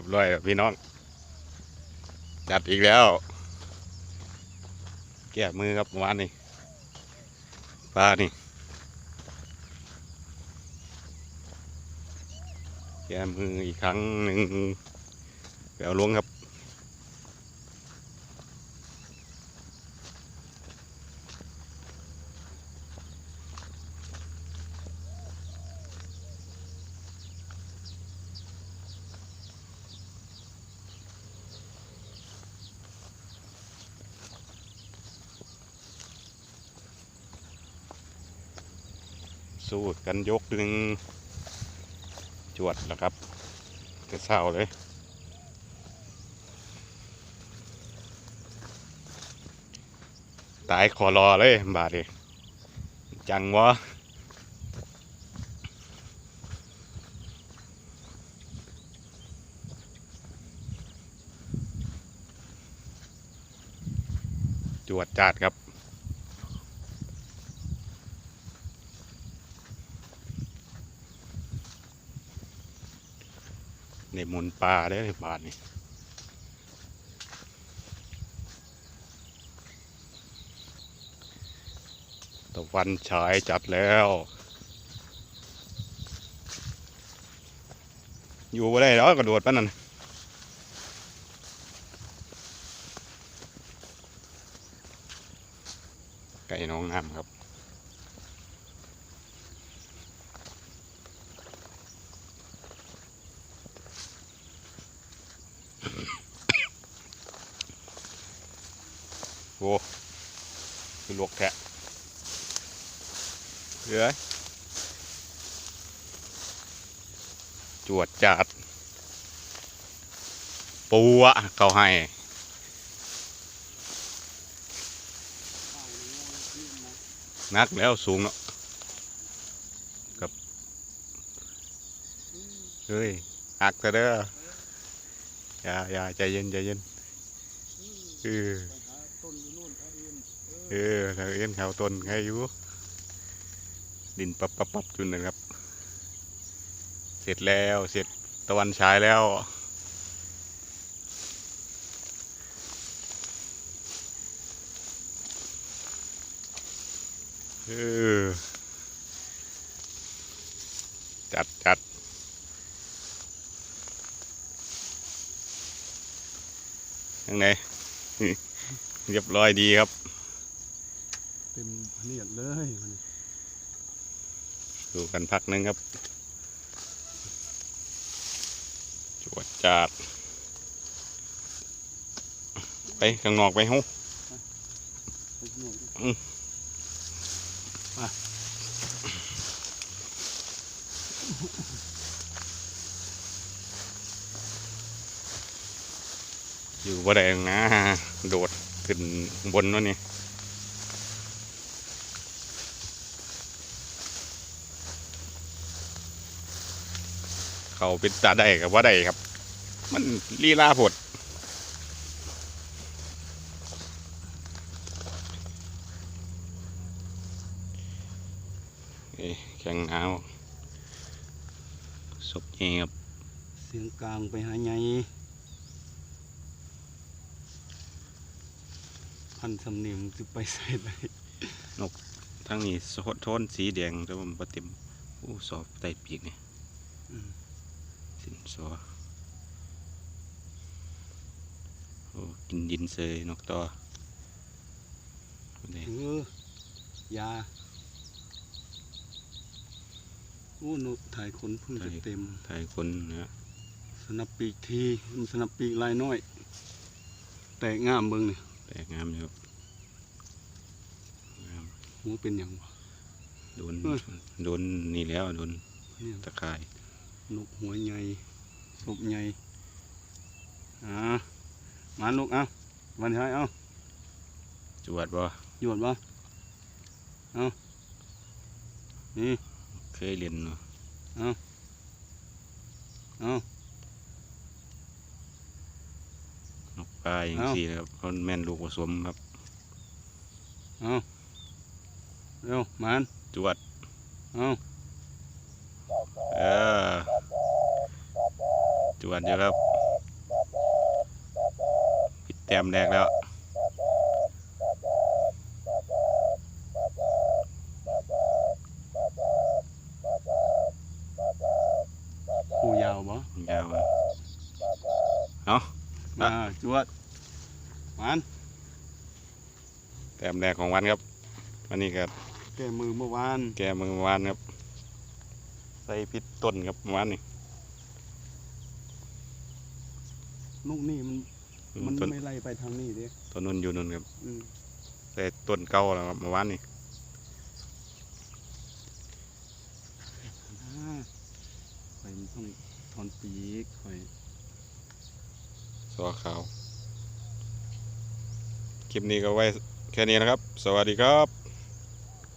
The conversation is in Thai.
รียบร้อยพี่น้อง จัดอีกแล้ว แก้มือครับเมื่อวานนี่ปลานี่แก้มืออีกครั้งหนึ่งแปเอาลงครับ สู้กันยกหนึ่งจวดแล้วครับกระเศร้าเลยตายคอรอเลยบาดเลยจังวะจวดจัดครับ ในหมุนปลาได้ในบาทนี่ตะวันฉายจัดแล้ว อยู่บ่ได้แล้วกระโดดปะนั่นไก่น้องน้ำครับ คือลวกแทะเหลือจวดจัดปูอะเขาให้นักแล้วสูงเนาะกับเฮ้ยอักแต่เด้ออย่าอย่าใจเย็นใจเย็นเออ เออทาเอ็นเขาต้นใครอยู่ ดินปับปับปับจุนนะครับ เสร็จแล้วเสร็จตะวันฉายแล้วเออจัดจัดยังไงเรียบร้อยดีครับ เต็มเนียดเลยมันดูกันพักหนึงครับ จวดจาด ไปข้างนอกไปฮู้ไปเนียดอืมอยู่บ่ได้หรอกนะ โดดขึ้นบนวะนี่ เขาเป็นตาได้กับว่าได้ครับ มันลีลาผดเอ้ยแข่งหนาวศพเงียบเสียงกลางไปหาไงพันสำเนียงจะไปใส่ได้ทั้งนี้โซโทนสีแดงแต่ว่ามันบ่เต็มอู้สอบใต้ปีกเนี่ยอืม สินสอโอ้กินดินเซยนกต่อนี่เออยาโอ้นกถ่ายขนเพึ่งจะเต็มไทยคนนะสนับปีกทีมันสนับปีกลายน้อย แตกงามเบิ่งนี่แต่งามอยู่ครับงามหูเป็นอย่างวะโดนเอ้ยโดนนี่แล้วโดนเนี่ยตะข่าย นกหัวใหญ่ศพใหญ่อ่ามาลูกเอาวันท้ายเอาจวดบ่หยวดบ่เอานี่เคยเรียนเนาะเอานกปลาอย่างเอ้าสี่ครับเขาแม่นลูกผสมครับเอาเร็วมันจวดเอาเออ จวดอยู่ครับแต้มแรกแล้วหูยาวบ่ยาวอะเอามาจวดมันแต้มแรกของวันครับวันนี้ก็แก้มือเมื่อวานแกมือเมื่อวานครับใส่พิษต้นครับเมื่อวานนี่ ลูกนี่มัน มันต้นไม่ไล่ไปทางนี้เด้ต้นนุ่นอยู่นุ่นครับอืมใส่ต้นเก่าแล้วครับเมื่อวานนี่อ่าข่อยมันต้องถอนปีกข่อยสอขาว คลิปนี้ก็ไว้แค่นี้นะครับ สวัสดีครับ